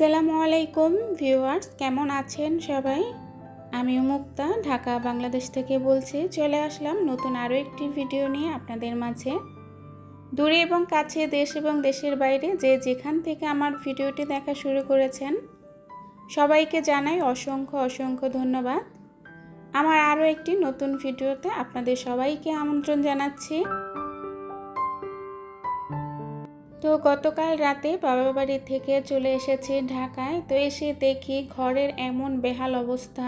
আসসালামু আলাইকুম ভিউয়ার্স, কেমন আছেন সবাই? আমি মুক্তা ঢাকা, বাংলাদেশ থেকে বলছি, চলে আসলাম নতুন আরও একটি ভিডিও নিয়ে আপনাদের মাঝে। দূরে এবং কাছে, দেশ এবং দেশের বাইরে যে যেখান থেকে আমার ভিডিওটি দেখা শুরু করেছেন, সবাইকে জানাই অসংখ্য অসংখ্য ধন্যবাদ। আমার আরও একটি নতুন ভিডিওতে আপনাদের সবাইকে আমন্ত্রণ জানাচ্ছি। তো গতকাল রাতে বাবা বাড়ি থেকে চলে এসেছি ঢাকায়। তো এসে দেখি ঘরের এমন বেহাল অবস্থা।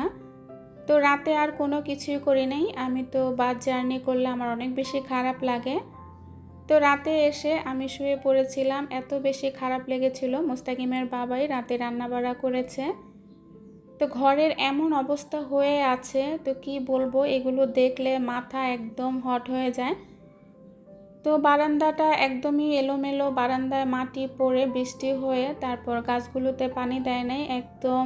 তো রাতে আর কোনো কিছুই করি নাই। আমি তো বাস জার্নি করলে আমার অনেক বেশি খারাপ লাগে। তো রাতে এসে আমি শুয়ে পড়েছিলাম। এত বেশি খারাপ লেগেছিল। মোস্তাকিমের বাবাই রাতে রান্নাবাড়া করেছে। তো ঘরের এমন অবস্থা হয়ে আছে। তো কি বলব? এগুলো দেখলে মাথা একদম হট হয়ে যায়। তো বারান্দাটা একদমই এলোমেলো, বারান্দায় মাটি পড়ে বৃষ্টি হয়ে তারপর গাছগুলোতে পানি দেয় নাই, একদম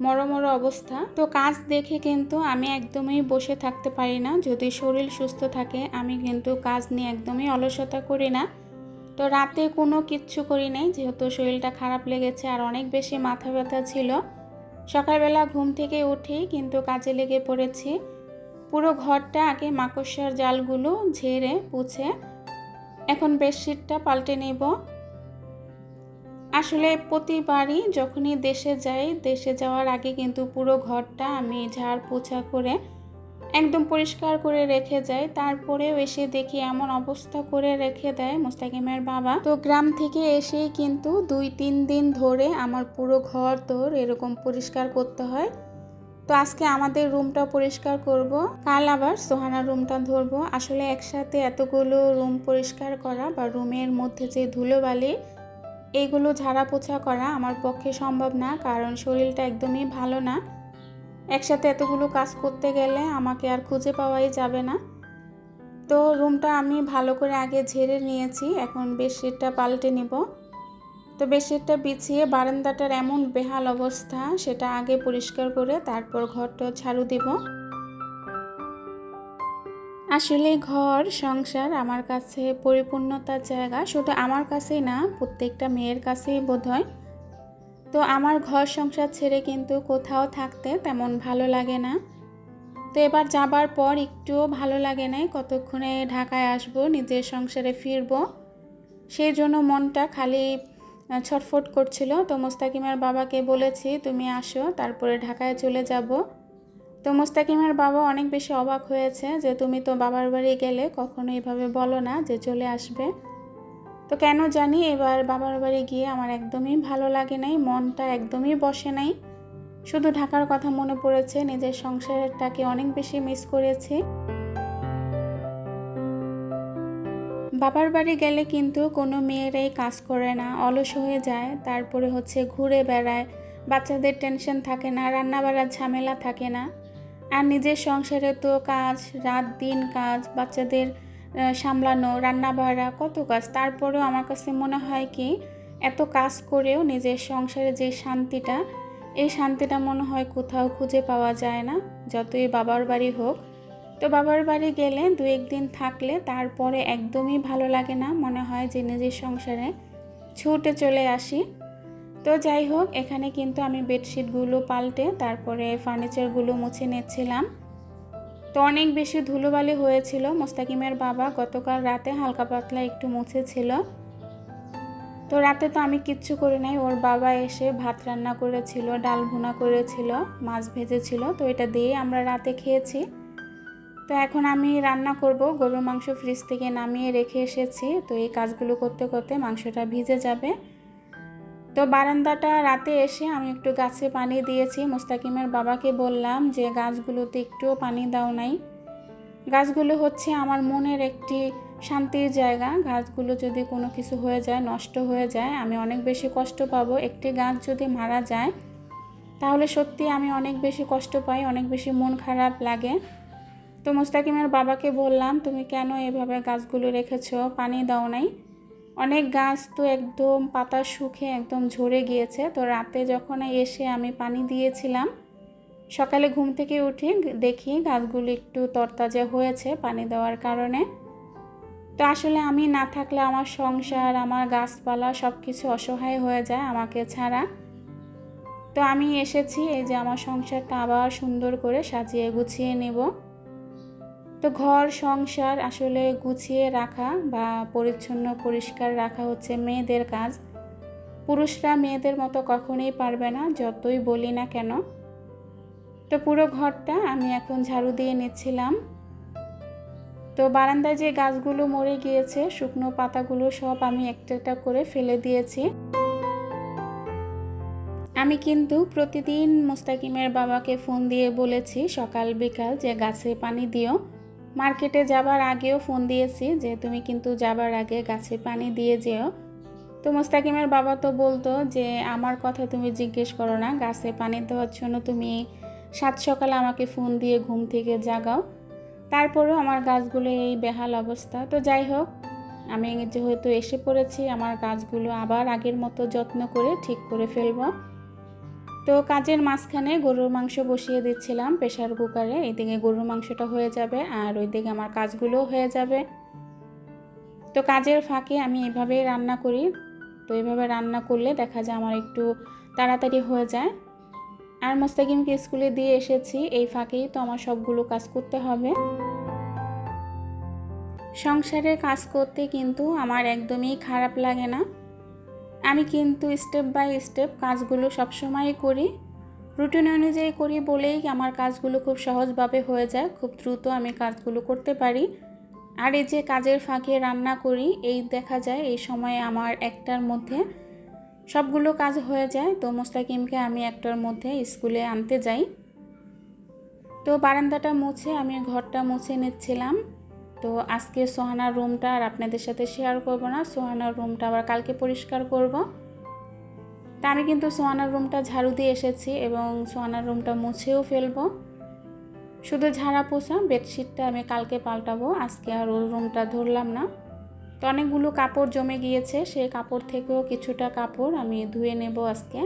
মরমর অবস্থা। তো কাজ দেখে কিন্তু আমি একদমই বসে থাকতে পারি না, যদি শরীর সুস্থ থাকে আমি কিন্তু কাজ নিয়ে একদমই অলসতা করি না। তো রাতে কোনো কিচ্ছু করি নাই, যেহেতু শরীরটা খারাপ লেগেছে আর অনেক বেশি মাথা ব্যথা ছিল। সকালবেলা ঘুম থেকে উঠি কিন্তু কাজে লেগে পড়েছি। পুরো ঘরটা আগে মাকড়সার জালগুলো ঝেড়ে পুছে এখন বেডশিটটা পাল্টে নেব। আসলে প্রতিবারই যখনই দেশে যাই, দেশে যাওয়ার আগে কিন্তু পুরো ঘরটা আমি ঝাড় পোছা করে একদম পরিষ্কার করে রেখে যাই। তারপরেও এসে দেখি এমন অবস্থা করে রেখে দেয় মুস্তাকিমের বাবা। তো গ্রাম থেকে এসেই কিন্তু দুই তিন দিন ধরে আমার পুরো ঘর তোর এরকম পরিষ্কার করতে হয়। তো আজকে আমাদের রুমটা পরিষ্কার করব। কাল আবার সোহানার রুমটা ধরবো। আসলে একসাথে এতগুলো রুম পরিষ্কার করা বা রুমের মধ্যে যে ধুলোবালি এইগুলো ঝাড়া পোছা করা আমার পক্ষে সম্ভব না, কারণ শরীরটা একদমই ভালো না। একসাথে এতগুলো কাজ করতে গেলে আমাকে আর খুঁজে পাওয়াই যাবে না। তো রুমটা আমি ভালো করে আগে ঝেড়ে নিয়েছি, এখন বেডশিটটা পাল্টে নিব। তো বেডশিটটা বিছিয়ে বারান্দাটার এমন বেহাল অবস্থা, সেটা আগে পরিষ্কার করে তারপর ঘরটা ঝাড়ু দিব। আসলে ঘর, সংসার আমার কাছে পরিপূর্ণতার জায়গা, শুধু আমার কাছেই না, প্রত্যেকটা মেয়ের কাছেই বোধ হয় তো আমার ঘর সংসার ছেড়ে কিন্তু কোথাও থাকতে তেমন ভালো লাগে না। তো এবার যাবার পর একটুও ভালো লাগে নাই, কতক্ষণে ঢাকায় আসব, নিজের সংসারে ফিরবো, সেই জন্য মনটা খালি ছটফট করছিল। তো মোস্তাকিমের বাবাকে বলেছি, তুমি আসো, তারপরে ঢাকায় চলে যাব। তো মোস্তাকিমের বাবা অনেক বেশি অবাক হয়েছে যে, তুমি তো বাবার বাড়ি গেলে কখনো এইভাবে বলো না যে চলে আসবে। তো কেন জানি এবার বাবার বাড়ি গিয়ে আমার একদমই ভালো লাগে নাই, মনটা একদমই বসে নাই। শুধু ঢাকার কথা মনে পড়েছে, নিজের সংসারটাকে অনেক বেশি মিস করেছি। বাবার বাড়ি গেলে কিন্তু কোনো মেয়েরাই কাজ করে না, অলস হয়ে যায়। তারপরে হচ্ছে ঘুরে বেড়ায়, বাচ্চাদের টেনশন থাকে না রান্না বাড়ার ঝামেলা থাকে না। আর নিজের সংসারে তো কাজ, রাত দিন কাজ, বাচ্চাদের সামলানো রান্না বাড়া কত কাজ। তারপরেও আমার কাছে মনে হয় কি, এত কাজ করেও নিজের সংসারে যে শান্তিটা, এই শান্তিটা মনে হয় কোথাও খুঁজে পাওয়া যায় না। যতই বাবার বাড়ি হোক তো বাবার বাড়ি গেলে দু একদিন থাকলে তারপরে একদমই ভালো লাগে না মনে হয় যে নিজের সংসারে ছুটে চলে আসি। তো যাই হোক, এখানে কিন্তু আমি বেডশিটগুলো পাল্টে তারপরে ফার্নিচারগুলো মুছে নিচ্ছিলাম। তো অনেক বেশি ধুলোবালি হয়েছিল। মোস্তাকিমের বাবা গতকাল রাতে হালকা পাতলা একটু মুছেছিল। তো রাতে তো আমি কিচ্ছু করি নাই। ওর বাবা এসে ভাত রান্না করেছিল, ডাল ভুনা করেছিল, মাছ ভেজেছিল। তো এটা দিয়ে আমরা রাতে খেয়েছি। তো এখন আমি রান্না করব। গরুর মাংস ফ্রিজ থেকে নামিয়ে রেখে এসেছি। তো এই কাজগুলো করতে করতে মাংসটা ভিজে যাবে। তো বারান্দাটা রাতে এসে আমি একটু গাছে পানি দিয়েছি। মুস্তাকিমের বাবাকে বললাম যে, গাছগুলোতে একটুও পানি দাও নাই। গাছগুলো হচ্ছে আমার মনের একটি শান্তির জায়গা। গাছগুলো যদি কোনো কিছু হয়ে যায়, নষ্ট হয়ে যায়, আমি অনেক বেশি কষ্ট পাবো। একটি গাছ যদি মারা যায়, তাহলে সত্যি আমি অনেক বেশি কষ্ট পাই, অনেক বেশি মন খারাপ লাগে। তো মুস্তাকিমের বাবাকে বললাম, তুমি কেন এভাবে গাছগুলো রেখেছো? পানি দাও নাই। অনেক গাছ তো একদম পাতা শুকে একদম ঝরে গিয়েছে। তো রাতে যখন এসে আমি পানি দিয়েছিলাম, সকালে ঘুম থেকে উঠে দেখি গাছগুলো একটু তরতাজা হয়েছে পানি দেওয়ার কারণে। তো আসলে আমি না থাকলে আমার সংসার, আমার গাছপালা সব কিছু অসহায় হয়ে যায় আমাকে ছাড়া। তো আমি এসেছি, এই যে আমার সংসারটা আবার সুন্দর করে সাজিয়ে গুছিয়ে নেব। তো ঘর, সংসার আসলে গুছিয়ে রাখা বা পরিচ্ছন্ন, পরিষ্কার রাখা হচ্ছে মেয়েদের কাজ। পুরুষরা মেয়েদের মতো কখনোই পারবে না, যতই বলি না কেন। তো পুরো ঘরটা আমি এখন ঝাড়ু দিয়ে নিচ্ছিলাম। তো বারান্দায় যে গাছগুলো মরে গিয়েছে, শুকনো পাতাগুলো সব আমি একটা একটা করে ফেলে দিয়েছি। আমি কিন্তু প্রতিদিন মুস্তাকিমের বাবাকে ফোন দিয়ে বলেছি, সকাল বিকাল যে গাছে পানি দিও। মার্কেটে যাবার আগেও ফোন দিয়েছি যে তুমি কিন্তু যাবার আগে গাছে পানি দিয়ে যেও। তো মুস্তাকিমের বাবা তো বলতো যে, আমার কথা তুমি জিজ্ঞেস করো না, গাছে পানি দেওয়ার জন্য তুমি সাত সকালে আমাকে ফোন দিয়ে ঘুম থেকে জাগাও। তারপরেও আমার গাছগুলো এই বেহাল অবস্থা। তো যাই হোক, আমি যেহেতু এসে পড়েছি, আমার গাছগুলো আবার আগের মতো যত্ন করে ঠিক করে ফেলব। তো কাজের মাঝখানে গরুর মাংস বসিয়ে দিচ্ছিলাম প্রেশার কুকারে। এইদিকে গরুর মাংসটা হয়ে যাবে আর ওইদিকে আমার কাজগুলোও হয়ে যাবে। তো কাজের ফাঁকে আমি এভাবেই রান্না করি। তো এভাবে রান্না করলে দেখা যায় আমার একটু তাড়াতাড়ি হয়ে যায়। আর মোস্তাকিমকে স্কুলে দিয়ে এসেছি, এই ফাঁকেই তো আমার সবগুলো কাজ করতে হবে। সংসারের কাজ করতে কিন্তু আমার একদমই খারাপ লাগে না। আমি কিন্তু স্টেপ বাই স্টেপ কাজগুলো সবসময় করি। রুটিন অনুযায়ী করি বলেই আমার কাজগুলো খুব সহজভাবে হয়ে যায়, খুব দ্রুত আমি কাজগুলো করতে পারি। আর এই যে কাজের ফাঁকে রান্না করি, এই দেখা যায় এই সময়ে আমার একটার মধ্যে সবগুলো কাজ হয়ে যায়। তো মোস্তাকিমকে আমি একটার মধ্যে স্কুলে আনতে যাই। তো বারান্দাটা মুছে আমি ঘরটা মুছে নিচ্ছিলাম। তো আজকে সোহানার রুমটা আর আপনাদের সাথে শেয়ার করব না। সোহানার রুমটা আবার কালকে পরিষ্কার করব। তা আমি কিন্তু সোহানার রুমটা ঝাড়ু দিয়ে এসেছি এবং সোহানার রুমটা মুছেও ফেলব। শুধু ঝাড়া পোষা বেডশিটটা আমি কালকে পাল্টাবো। আজকে আর ওর রুমটা ধরলাম না। তো অনেকগুলো কাপড় জমে গিয়েছে, সেই কাপড় থেকেও কিছুটা কাপড় আমি ধুয়ে নেব আজকে।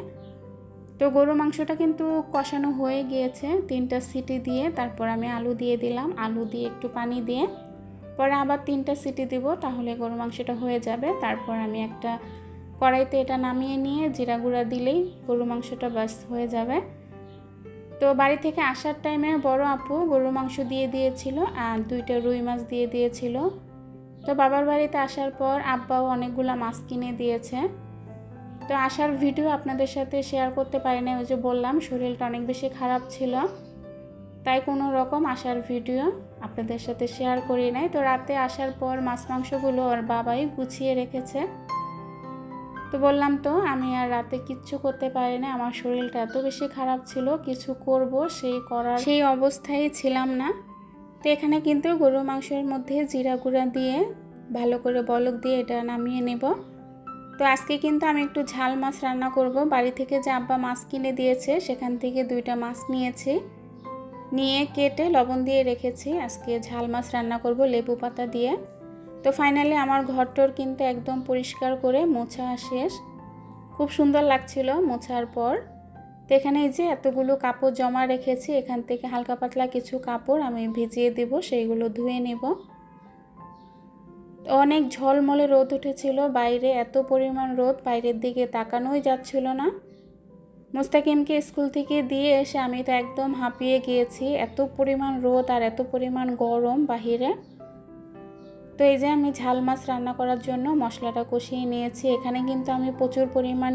তো গরু মাংসটা কিন্তু কষানো হয়ে গিয়েছে, তিনটা সিটি দিয়ে। তারপর আমি আলু দিয়ে দিলাম। আলু দিয়ে একটু পানি দিয়ে পরে আবার তিনটা সিটি দিব, তাহলে গরু মাংসটা হয়ে যাবে। তারপর আমি একটা কড়াইতে এটা নামিয়ে নিয়ে জিরা গুঁড়া দিলেই গরু মাংসটা বাস হয়ে যাবে। তো বাড়ি থেকে আসার টাইমে বড় আপু গরু মাংস দিয়ে দিয়েছিল আর দুইটা রুই মাছ দিয়ে দিয়েছিল। তো বাবার বাড়িতে আসার পর আব্বাও অনেকগুলো মাছ কিনে দিয়েছে। তো আসার ভিডিও আপনাদের সাথে শেয়ার করতে পারি না ওই যে বললাম, শরীরটা অনেক বেশি খারাপ ছিল। তাই কোনো রকম আসার ভিডিও আপনাদের সাথে শেয়ার করি নাই। তো রাতে আসার পর মাছ মাংসগুলো ওর বাবাই গুছিয়ে রেখেছে। তো বললাম, তো আমি আর রাতে কিচ্ছু করতে পারি না। আমার শরীরটা এত বেশি খারাপ ছিল, কিছু করব সেই করার সেই অবস্থায় ছিলাম না। তো এখানে কিন্তু গরু মাংসের মধ্যে জিরা গুঁড়া দিয়ে, ভালো করে বলক দিয়ে এটা নামিয়ে নেব। তো আজকে কিন্তু আমি একটু ঝাল মাছ রান্না করব। বাড়ি থেকে যে আব্বা মাছ কিনে দিয়েছে, সেখান থেকে দুইটা মাছ নিয়েছি। নিয়ে কেটে লবণ দিয়ে রেখেছি। আজকে ঝাল মাছ রান্না করব লেবু পাতা দিয়ে। তো ফাইনালি আমার ঘরটর কিন্তু একদম পরিষ্কার করে মোছা শেষ। খুব সুন্দর লাগছিল মোছার পর। তো এখানে যে এতগুলো কাপড় জমা রেখেছি, এখান থেকে হালকা পাতলা কিছু কাপড় আমি ভিজিয়ে দেব, সেইগুলো ধুয়ে নেব। অনেক ঝলমলে রোদ উঠেছিল, বাইরে এত পরিমাণ রোদ বাইরের দিকে তাকানোই যাচ্ছিল না। মুস্তাকিমকে স্কুল থেকে দিয়ে এসে আমি তো একদম হাঁপিয়ে গিয়েছি। এত পরিমাণ রোদ আর এত পরিমাণ গরম বাহিরে। তো এই যে আমি ঝাল মাছ রান্না করার জন্য মশলাটা কষিয়ে নিয়েছি। এখানে কিন্তু আমি প্রচুর পরিমাণ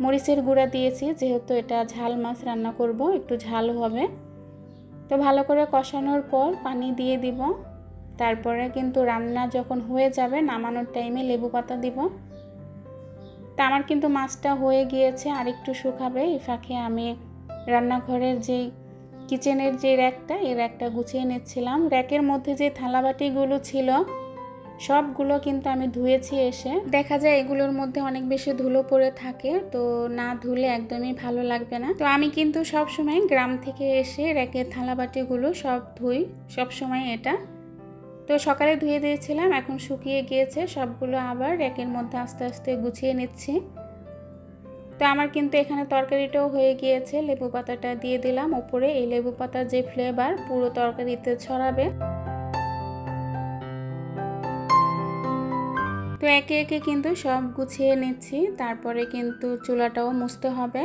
মরিচের গুঁড়া দিয়েছি। যেহেতু এটা ঝাল মাছ রান্না করব, একটু ঝাল হবে। তো ভালো করে কষানোর পর পানি দিয়ে দিব। তারপরে কিন্তু রান্না যখন হয়ে যাবে, নামানোর টাইমে লেবু পাতা দিব। তা আমার কিন্তু মাছটা হয়ে গিয়েছে আর একটু শুকাবে। এই ফাঁকে আমি রান্নাঘরের যে কিচেনের যে র্যাকটা, এই র্যাকটা গুছিয়ে নিচ্ছিলাম। র্যাকের মধ্যে যে থালাবাটিগুলো ছিল, সবগুলো কিন্তু আমি ধুয়েছি এসে। দেখা যায় এগুলোর মধ্যে অনেক বেশি ধুলো পড়ে থাকে, তো না ধুলে একদমই ভালো লাগবে না। তো আমি কিন্তু সব সময় গ্রাম থেকে এসে র্যাকের থালাবাটিগুলো সব ধুই সব সময় এটা। তো সকালে ধুয়ে দিয়েছিলাম, এখন শুকিয়ে গিয়েছে, সবগুলো আবার র্যাকের মধ্যে আস্তে আস্তে গুছিয়ে নিচ্ছি। তো আমার কিন্তু এখানে তরকারিটাও হয়ে গিয়েছে, লেবু পাতাটা দিয়ে দিলাম ওপরে, এই লেবু পাতার যে ফ্লেভার পুরো তরকারিতে ছড়াবে। তো একে একে কিন্তু সব গুছিয়ে নিচ্ছি, তারপরে কিন্তু চুলাটাও মুছতে হবে।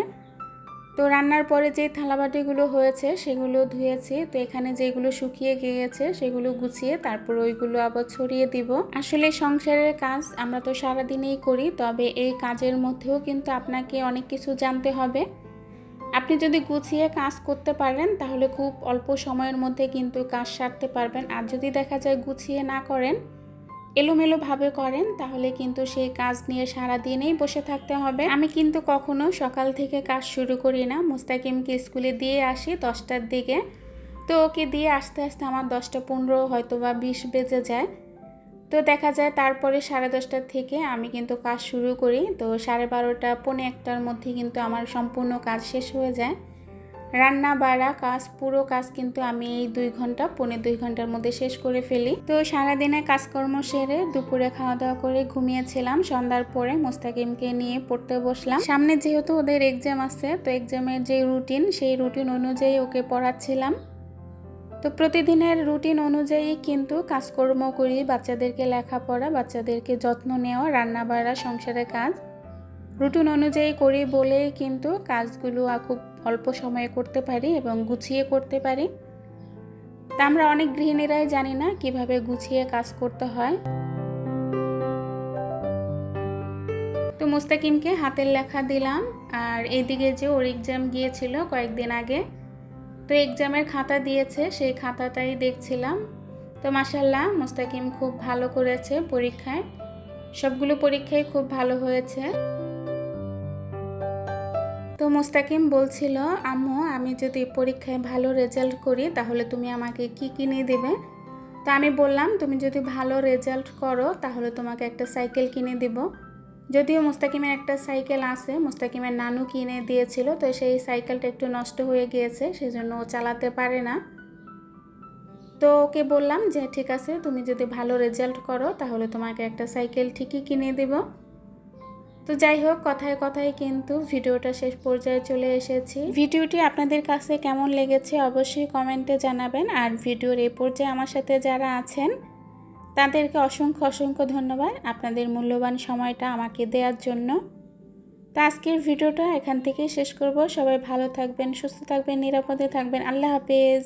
তো রান্নার পরে যে থালাবাটিগুলো হয়েছে সেগুলো ধুয়েছি। তো এখানে যেগুলো শুকিয়ে গিয়েছে সেগুলো গুছিয়ে তারপর ওইগুলো আবার ছড়িয়ে দিব। আসলে সংসারের কাজ আমরা তো সারাদিনেই করি, তবে এই কাজের মধ্যেও কিন্তু আপনাকে অনেক কিছু জানতে হবে। আপনি যদি গুছিয়ে কাজ করতে পারেন, তাহলে খুব অল্প সময়ের মধ্যে কিন্তু কাজ সারতে পারবেন। আর যদি দেখা যায় গুছিয়ে না করেন এলোমেলোভাবে করেন, তাহলে কিন্তু সেই কাজ নিয়ে সারা দিনেই বসে থাকতে হবে। আমি কিন্তু কখনো সকাল থেকে কাজ শুরু করি না। মুস্তাকিমকে স্কুলে দিয়ে আসি দশটার দিকে। তো ওকে দিয়ে আস্তে আস্তে আমার দশটা পনেরো হয়তো বা বিশ বেজে যায়। তো দেখা যায় তারপরে সাড়ে দশটার থেকে আমি কিন্তু কাজ শুরু করি। তো সাড়ে বারোটা, পৌনে একটার মধ্যে কিন্তু আমার সম্পূর্ণ কাজ শেষ হয়ে যায়। রান্না, বাড়া, কাজ, পুরো কাজ কিন্তু আমি এই দুই ঘণ্টা, পৌনে দুই ঘণ্টার মধ্যে শেষ করে ফেলি। তো সারাদিনে কাজকর্ম সেরে দুপুরে খাওয়া দাওয়া করে ঘুমিয়েছিলাম। সন্ধ্যার পরে মোস্তাকিমকে নিয়ে পড়তে বসলাম। সামনে যেহেতু ওদের এক্সাম আছে, তো এক্সামের যে রুটিন সেই রুটিন অনুযায়ী ওকে পড়াচ্ছিলাম। তো প্রতিদিনের রুটিন অনুযায়ী কিন্তু কাজকর্ম করি, বাচ্চাদেরকে লেখাপড়া, বাচ্চাদেরকে যত্ন নেওয়া রান্না বাড়া সংসারের কাজ। রুটিন অনুযায়ী করি বলেই কিন্তু কাজগুলো খুব অল্প সময়ে করতে পারি এবং গুছিয়ে করতে পারি। তা আমরা অনেক গৃহিণীরাই জানি না কীভাবে গুছিয়ে কাজ করতে হয়। তো মুস্তাকিমকে হাতের লেখা দিলাম আর এইদিকে যে ওর এক্সাম গিয়েছিল কয়েকদিন আগে, তো এক্সামের খাতা দিয়েছে, সেই খাতাটাই দেখছিলাম। তো মাসাল্লাহ মুস্তাকিম খুব ভালো করেছে পরীক্ষায়। সবগুলো পরীক্ষায় খুব ভালো হয়েছে। তো মুস্তাকিম বলছিল, আম্মু, আমি যদি পরীক্ষায় ভালো রেজাল্ট করি, তাহলে তুমি আমাকে কি কিনে দেবে? তো আমি বললাম, তুমি যদি ভালো রেজাল্ট করো, তাহলে তোমাকে একটা সাইকেল কিনে দেব। যদিও মুস্তাকিমের একটা সাইকেল আছে, মুস্তাকিমের নানু কিনে দিয়েছিল, তো সেই সাইকেলটা একটু নষ্ট হয়ে গিয়েছে, সেজন্য ও চালাতে পারে না। তো ওকে বললাম যে, ঠিক আছে, তুমি যদি ভালো রেজাল্ট করো, তাহলে তোমাকে একটা সাইকেল ঠিকই কিনে দেবো। তো যাই হোক, কথায় কথায় কিন্তু ভিডিওটা শেষ পর্যায়ে চলে এসেছি। ভিডিওটি আপনাদের কাছে কেমন লেগেছে অবশ্যই কমেন্টে জানাবেন। আর ভিডিওর এ পর্যায়ে আমার সাথে যারা আছেন, তাদেরকে অসংখ্য অসংখ্য ধন্যবাদ। আপনাদের মূল্যবান সময়টা আমাকে দেওয়ার জন্য। তো আজকের ভিডিওটা এখান থেকেই শেষ করব। সবাই ভালো থাকবেন, সুস্থ থাকবেন, নিরাপদে থাকবেন। আল্লাহ হাফেজ।